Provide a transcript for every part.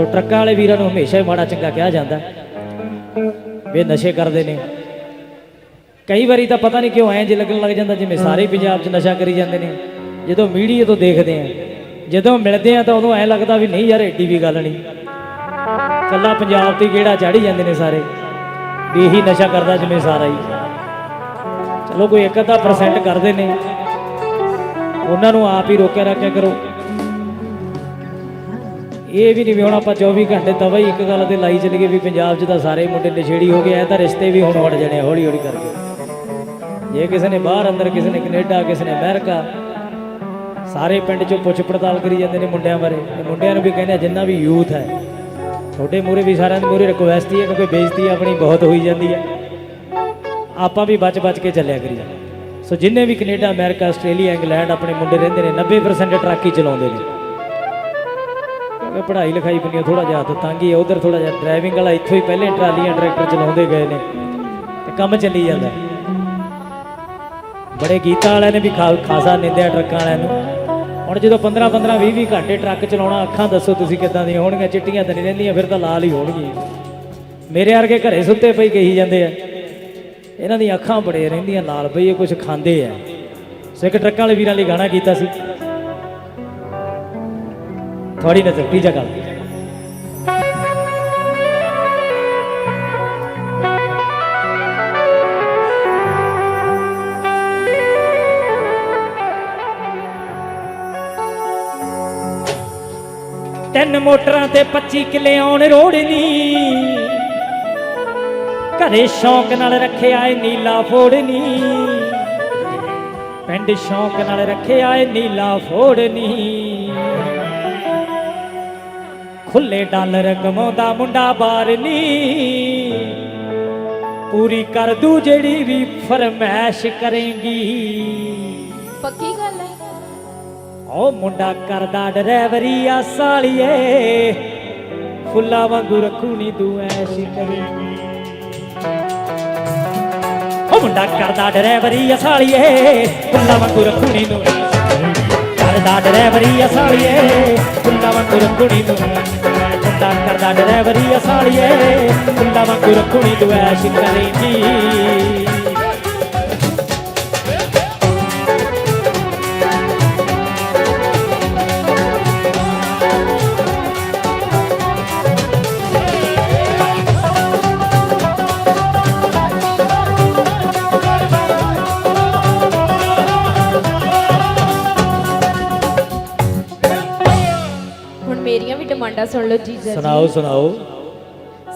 ਸੋ ਟਰੱਕਾਂ ਵਾਲੇ ਵੀਰਾਂ ਨੂੰ ਹਮੇਸ਼ਾ ਹੀ ਮਾੜਾ ਚੰਗਾ ਕਿਹਾ ਜਾਂਦਾ ਹੈ। ਵੀ ਨਸ਼ੇ ਕਰਦੇ ਨੇ। ਕਈ ਵਾਰੀ ਤਾਂ ਪਤਾ ਨਹੀਂ ਕਿਉਂ ਐਂ ਜੇ ਲੱਗਣ ਲੱਗ ਜਾਂਦਾ ਜਿਵੇਂ ਸਾਰੇ ਹੀ ਪੰਜਾਬ 'ਚ ਨਸ਼ਾ ਕਰੀ ਜਾਂਦੇ ਨੇ। ਜਦੋਂ ਮੀਡੀਆ ਤੋਂ ਦੇਖਦੇ ਆ ਜਦੋਂ ਮਿਲਦੇ ਆ ਤਾਂ ਉਦੋਂ ਐਂ ਲੱਗਦਾ ਵੀ ਨਹੀਂ ਯਾਰ ਏਡੀ ਵੀ ਗੱਲ ਨਹੀਂ। ਕੱਲਾ ਪੰਜਾਬ ਤੇ ਕਿਹੜਾ ਚਾੜੀ ਜਾਂਦੇ ਨੇ ਸਾਰੇ। ਵੀ ਇਹੀ ਨਸ਼ਾ ਕਰਦਾ ਜਿਵੇਂ ਸਾਰਾ ਹੀ। ਚਲੋ ਕੋਈ ਇੱਕ ਅੱਧਾ ਪਰਸੈਂਟ ਕਰਦੇ ਨੇ। ਉਹਨਾਂ ਨੂੰ ਆਪ ਹੀ ਰੋਕਿਆ ਰੱਖਿਆ ਕਰੋ। ਇਹ ਵੀ ਨਹੀਂ ਵੀ ਹੁਣ ਆਪਾਂ 24 ਘੰਟੇ ਤਵਾ ਹੀ ਇੱਕ ਗੱਲ ਤੇ ਲਾਈ ਚੱਲੀਏ ਵੀ ਪੰਜਾਬ 'ਚ ਤਾਂ ਸਾਰੇ ਮੁੰਡੇ ਨਸ਼ੇੜੀ ਹੋ ਗਏ, ਐ ਤਾਂ ਰਿਸ਼ਤੇ ਵੀ ਹੁਣ ਹਟ ਜਾਣੇ ਹੌਲੀ ਹੌਲੀ ਕਰਕੇ। ਜੇ ਕਿਸੇ ਨੇ ਬਾਹਰ ਅੰਦਰ, ਕਿਸੇ ਨੇ ਕੈਨੇਡਾ, ਕਿਸੇ ਨੇ ਅਮਰੀਕਾ, ਸਾਰੇ ਪਿੰਡ 'ਚੋਂ ਪੁੱਛ ਪੜਤਾਲ ਕਰੀ ਜਾਂਦੇ ਨੇ ਮੁੰਡਿਆਂ ਬਾਰੇ। ਤੇ ਮੁੰਡਿਆਂ ਨੂੰ ਵੀ ਕਹਿੰਦੇ ਆ, ਜਿੰਨਾ ਵੀ ਯੂਥ ਹੈ, ਤੁਹਾਡੇ ਮੂਰੇ ਵੀ ਸਾਰਿਆਂ ਦੇ ਮੂਰੇ ਰਿਕੁਐਸਟ ਹੀ ਹੈ ਕਿਉਂਕਿ ਬੇਇੱਜ਼ਤੀ ਆਪਣੀ ਬਹੁਤ ਹੋਈ ਜਾਂਦੀ ਹੈ। ਆਪਾਂ ਵੀ ਬਚ-ਬਚ ਕੇ ਚੱਲਿਆ ਕਰੀ ਕਰੀਏ ਸੋ ਜਿੰਨੇ ਵੀ ਕੈਨੇਡਾ, ਅਮਰੀਕਾ, ਆਸਟ੍ਰੇਲੀਆ, ਇੰਗਲੈਂਡ ਆਪਣੇ ਮੁੰਡੇ ਰਹਿੰਦੇ ਨੇ 90% ਟਰੱਕ ਹੀ ਚਲਾਉਂਦੇ ਨੇ। ਪੜ੍ਹਾਈ ਲਿਖਾਈ ਬੰਨਿਓ ਥੋੜਾ ਜਿਹਾ ਹੱਥ ਤੰਗੀ ਹੈ ਉਧਰ ਥੋੜਾ ਜਿਹਾ ਡਰਾਈਵਿੰਗ ਵਾਲਾ ਇੱਥੋਂ ਹੀ ਪਹਿਲੇ ਟਰਾਲੀਆਂ ਟਰੈਕਟਰ ਚਲਾਉਂਦੇ ਗਏ ਨੇ ਤੇ ਕੰਮ ਚੱਲੀ ਜਾਂਦਾ ਬੜੇ ਗੀਤਾਂ ਵਾਲਿਆਂ ਨੇ ਵੀ ਖਾ- ਖਾਸਾ ਨਿੰਦਿਆ ਟਰੱਕਾਂ ਵਾਲਿਆਂ ਨੂੰ। ਹੁਣ ਜਦੋਂ 15 15 20 20 ਘੰਟੇ ਟਰੱਕ ਚਲਾਉਣਾ, ਅੱਖਾਂ ਦੱਸੋ ਤੁਸੀਂ ਕਿੱਦਾਂ ਦੀਆਂ ਹੋਣਗੀਆਂ, ਚਿੱਟੀਆਂ ਤਾਂ ਨਹੀਂ ਰਹਿੰਦੀਆਂ, ਫਿਰ ਤਾਂ ਲਾਲ ਹੀ ਹੋਣਗੀਆਂ। ਮੇਰੇ ਵਰਗੇ ਘਰੇ ਸੁੱਤੇ ਪਈ ਕਹੀ ਜਾਂਦੇ ਆ, ਇਹਨਾਂ ਦੀਆਂ ਅੱਖਾਂ ਬੜੇ ਰਹਿੰਦੀਆਂ, ਲਾਲ ਬਈ ਇਹ ਕੁਝ ਖਾਂਦੇ ਆ। ਸੋ ਇੱਕ ਟਰੱਕਾਂ ਵਾਲੇ ਵੀਰਾਂ ਲਈ ਗਾਣਾ ਕੀਤਾ ਸੀ। ਥੋੜੀ ਨਜ਼ਰ ਤੀਜਾ ਗੱਲ ਤਿੰਨ ਮੋਟਰਾਂ ਤੇ 25 ਕਿੱਲੇ ਆਉਣ ਰੋੜਨੀ ਘਰੇ ਸ਼ੌਂਕ ਨਾਲ ਰੱਖਿਆ ਏ ਨੀਲਾ ਫੋੜਨੀ ਪਿੰਡ ਸ਼ੌਂਕ ਨਾਲ ਰੱਖਿਆ ਏ ਨੀਲਾ ਫੋੜਨੀ ਖੁੱਲੇ ਡਾਲਰ ਕਮਾਉਂਦਾ ਮੁੰਡਾ ਬਾਰਨੀ ਪੂਰੀ ਕਰ ਦੂ ਜਿਹੜੀ ਵੀ ਫਰਮੈਸ਼ ਕਰੇਂਗੀ। ਪੱਕੀ ਗੱਲ ਹੈ। ਓ ਮੁੰਡਾ ਕਰਦਾ ਡਰਾਈਵਰੀ ਆ ਸਾਲੀਏ। ਫੁੱਲਾ ਵਾਂਗੂ ਰੱਖੂ ਨੀ ਤੂੰ ਐਸ਼ ਕਰੇਂਗੀ। ਓ ਮੁੰਡਾ ਕਰਦਾ ਡਰਾਈਵਰੀ ਆ ਸਾਲੀਏ। ਫੁੱਲਾ ਵਾਂਗੂ ਰੱਖੂ ਨੀ ਤੂੰ ਕਰਦਾ ਡਰਾਈਵਰੀ ਆ ਸਾਲੀਏ। ਫੁੱਲਾ ਵਾਂਗੂ ਰੱਖੂ ਨੀ ਤੂੰ ਵਾਂਗੂ ਤੂੰ ਐਸ਼ ਕਰੇਂਗੀ ਹੁਣ ਮੇਰੀਆਂ ਵੀ ਡਿਮਾਂਡਾਂ ਸੁਣ ਲਓ ਜੀਜਾ ਸੁਣਾਓ ਜੀ। ਸੁਣਾਓ।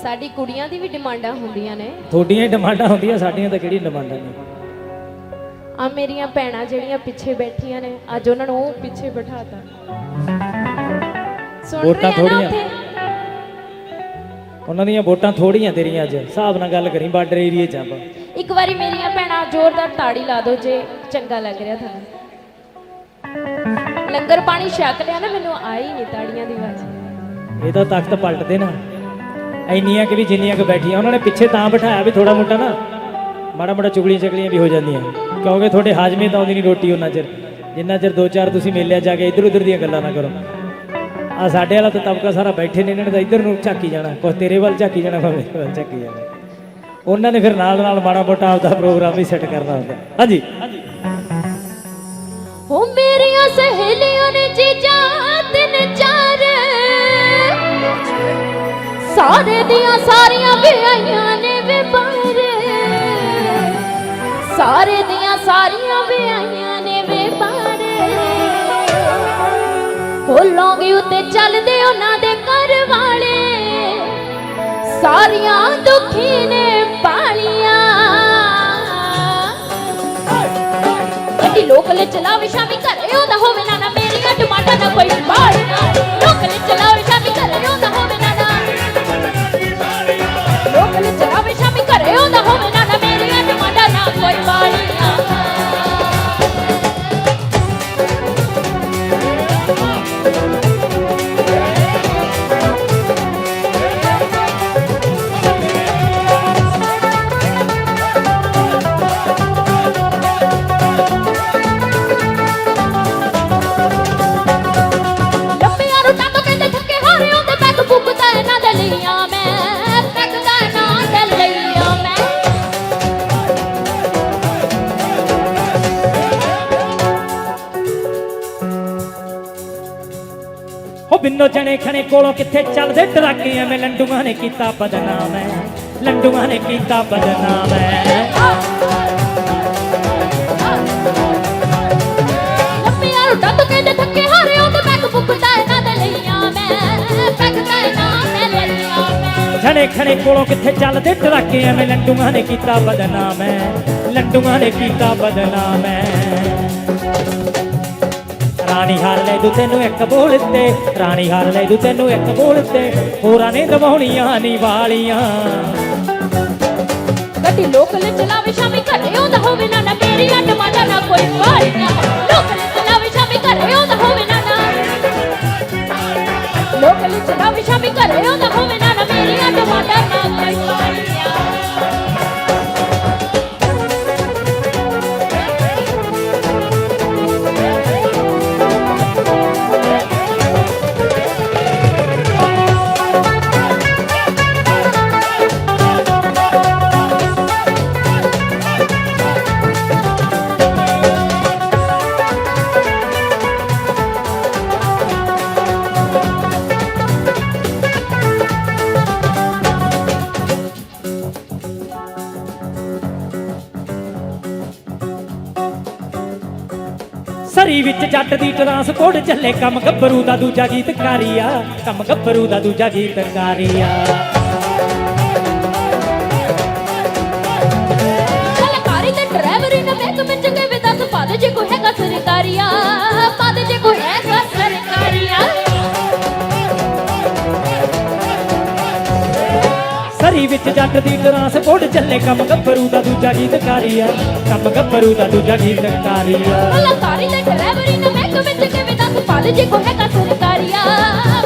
ਸਾਡੀ ਕੁੜੀਆਂ ਦੀ ਵੀ ਡਿਮਾਂਡਾਂ ਹੁੰਦੀਆਂ ਨੇ। ਤੁਹਾਡੀਆਂ ਹੀ ਡਿਮਾਂਡਾਂ ਹੁੰਦੀਆਂ ਸਾਡੀਆਂ ਤਾਂ ਕਿਹੜੀ ਡਿਮਾਂਡਾਂ ਨੇ? ਆ ਮੇਰੀਆਂ ਭੈਣਾਂ ਜਿਹੜੀਆਂ ਪਿੱਛੇ ਬੈਠੀਆਂ ਨੇ ਅੱਜ ਉਹਨਾਂ ਨੂੰ ਉਹ ਪਿੱਛੇ ਬਿਠਾਤਾ। ਸੁਣ ਵੋਟਾਂ ਰਹੇ ਆ ਨਾ ਥੋੜ੍ਹੀਆਂ। ਉੱਥੇ? ਉਹਨਾਂ ਦੀਆਂ ਵੋਟਾਂ ਥੋੜੀਆਂ ਤੇਰੀਆਂ ਅੱਜ। ਹਿਸਾਬ ਨਾਲ ਗੱਲ ਕਰੀ ਬਾਰਡਰ ਏਰੀਏ 'ਚ ਆਪਾਂ। ਇੱਕ ਵਾਰੀ ਮੇਰੀਆਂ ਭੈਣਾਂ ਜ਼ੋਰਦਾਰ ਤਾੜੀ ਲਾ ਦਿਓ ਜੇ ਚੰਗਾ ਲੱਗ ਰਿਹਾ ਤੁਹਾਨੂੰ। ਲੰਗਰ ਪਾਣੀ ਛਕ ਲਿਆ ਨਾ ਮੈਨੂੰ ਆਈ ਨਹੀਂ ਤਾੜੀਆਂ ਦੀ ਆਵਾਜ਼। ਇਹ ਤਾਂ ਤਖਤ ਪਲਟਦੇ ਨਾ। ਇੰਨੀਆਂ ਕਿ ਵੀ ਜਿੰਨੀਆਂ ਕਿ ਬੈਠੀਆਂ, ਉਹਨਾਂ ਨੇ ਪਿੱਛੇ ਤਾਂ ਬਿਠਾਇਆ ਵੀ ਥੋੜਾ ਮੋਟਾ ਨਾ। ਮਾੜਾ ਮਾੜਾ ਚੁਗਲੀਆਂ ਚਗਲੀਆਂ ਵੀ ਹੋ ਜਾਂਦੀਆਂ। ਕਿਉਂਕਿ ਤੁਹਾਡੇ ਹਾਜ਼ਮੇ ਤਾਂ ਆਉਂਦੀ ਨਹੀਂ ਰੋਟੀ ਉਹਨਾਂ ਚਿਰ। ਜਿੰਨਾ ਚਿਰ ਦੋ ਚਾਰ ਤੁਸੀਂ ਮੇਲਿਆ ਜਾ ਕੇ ਇੱਧਰ ਉੱਧਰ ਦੀਆਂ ਗੱਲਾਂ ਨਾ ਕਰੋ। ਆ ਸਾਡੇ ਵਾਲਾ ਤਾਂ ਤਬਕਾ ਸਾਰਾ ਬੈਠੇ ਨੇ, ਇਹਨਾਂ ਨੇ ਤਾਂ ਇੱਧਰ ਨੂੰ ਝਾਕੀ ਜਾਣਾ। ਕੁਛ ਤੇਰੇ ਵੱਲ ਝਾਕੀ ਜਾਣਾ ਕੋਈ ਮੇਰੇ ਵੱਲ ਝਾਕੀ ਜਾਣਾ। ਉਹਨਾਂ ਨੇ ਫਿਰ ਨਾਲ ਨਾਲ ਮਾੜਾ ਮੋਟਾ ਆਪਦਾ ਪ੍ਰੋਗਰਾਮ ਵੀ ਸੈੱਟ ਕਰਨਾ ਹੁੰਦਾ। ਹਾਂਜੀ। ਸਾਰੇ ਦੀਆਂ ਸਾਰੀਆਂ ਵਿਆਹੀਆਂ ਨੇ ਵੇ ਬਾਹਰ ਹੋ ਲੌਂਗੀ ਉੱਤੇ ਚੱਲਦੇ ਉਹਨਾਂ ਦੇ ਘਰ ਵਾਲੇ। ਸਾਰੀਆਂ ਦੁਖੀ ਨੇ ਪਾਲੀਆਂ। ਗੱਡੀ ਲੋਕਲ ਚਲਾਵੇ ਸ਼ਾਮੀ ਘਰੇ ਆਉਂਦਾ ਹੋਵੇ ਨਾ ਲੋ ਜਣੇ ਖਣੇ ਕੋਲੋਂ ਕਿੱਥੇ ਚੱਲਦੇ? ਟਰਾਕੇ ਐਵੇਂ ਲੰਡੂਆਂ ਨੇ ਕੀਤਾ ਬਦਨਾਮ ਹੈ ਲੰਡੂਆਂ ਨੇ ਕੀਤਾ ਬਦਨਾਮ ਮੈਂ। ਜਣੇ ਖਣੇ ਕੋਲੋਂ ਕਿੱਥੇ ਚੱਲਦੇ? ਟਰਾਕੇ ਐਵੇਂ ਲੰਡੂਆਂ ਨੇ ਕੀਤਾ ਬਦਨਾਮ ਹੈ ਲੰਡੂਆਂ ਨੇ ਕੀਤਾ ਬਦਨਾਮ ਹੈ ਰਾਣੀ ਹਾਰ ਲੈ ਦੂ ਤੈਨੂੰ ਇੱਕ ਬੋਲ ਤੇ, ਰਾਣੀ ਹਾਰ ਲੈ ਦੂ ਤੈਨੂੰ ਇੱਕ ਬੋਲ ਤੇ, ਹੋਰਾਂ ਨੇ ਦਵਾਉਣੀਆਂ ਨਹੀਂ ਵਾਲੀਆਂ। ਗੱਡੀ ਲੋਕਲ ਚਲਾਵੇ, ਸ਼ਾਮੀ ਘਰੇ ਆਉਂਦਾ ਹੋਵੇ, ਨਾ ਨਾ ਮੇਰੀਆਂ ਡਮਾਂਡਾਂ ਨਾ ਕੋਈ ਵਾਲੀਆਂ ਸਰੀ ਵਿੱਚ ਜੱਟ ਦੀ ਟਰਾਂਸਪੋਰਟ ਚੱਲੇ ਕੰਮ ਗੱਭਰੂ ਦਾ ਦੂਜਾ ਗੀਤਕਾਰੀ ਆ ਕੰਮ ਗੱਭਰੂ ਦਾ ਦੂਜਾ ਗੀਤਕਾਰੀ ਆ ਜੱਟ ਦੀ ਟਰਾਂਸਪੋਰਟ ਚੱਲੇ ਕੰਮ ਗੱਭਰੂ ਦਾ ਦੂਜਾ ਗੀਤਕਾਰੀ ਆ ਕੰਮ ਗੱਭਰੂ ਦਾ ਦੂਜਾ ਗੀਤਕਾਰੀ ਆ ਕਲਾਕਾਰੀ ਤੇ ਡਰਾਈਵਰੀ ਨੇ ਵੇਖ ਵਿੱਚ ਕੇ ਵੀ ਦੱਸ ਪਾ ਦੇ ਜੇ ਕੋਈ ਹੈਗਾ ਸਰਕਾਰੀਆ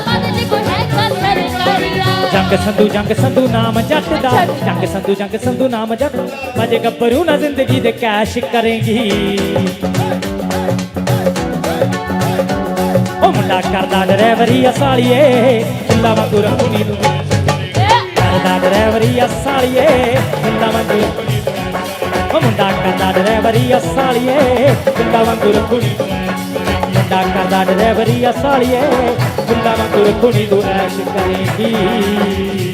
ਪਾ ਦੇ ਜੇ ਕੋਈ ਹੈਗਾ ਸਰਕਾਰੀਆ। ਜੰਗ ਸੰਧੂ ਜੰਗ ਸੰਧੂ ਨਾਮ ਜੱਟ ਦਾ ਜੰਗ ਸੰਧੂ ਜੰਗ ਸੰਧੂ ਨਾਮ ਜੱਟ ਮਜੇ ਗੱਭਰੂ ਨਾ ਜ਼ਿੰਦਗੀ ਦੇ ਕੈਸ਼ ਕਰੇਗੀ। ਉਹ ਮੁੰਡਾ ਕਰਦਾ ਡਰਾਈਵਰੀ ਅਸਾਲੀਏ ਜਿੰਦਾ ਵਾਂਗੂ ਰਖੂਨੀ ਨੂੰ। ਕਰਦਾ ਡਰਾਈਵਰੀ ਅਸਾਲੀਏ ਜਿੰਦਾ ਵਾਂਗੂ। ਉਹ ਮੁੰਡਾ ਕਰਦਾ ਡਰਾਈਵਰੀ ਅਸਾਲੀਏ ਜਿੰਦਾ ਵਾਂਗੂ ਰਖੂਨੀ ਮੁੰਡਾ ਕਰਦਾ ਡਰੈਵਰੀ ਅਸਾਲੀਏ ਜਿੰਦਾ ਵਾਂਗੂ ਰਖੂਨੀ ਤੂੰ ਐਸ਼ ਕਰੇਗੀ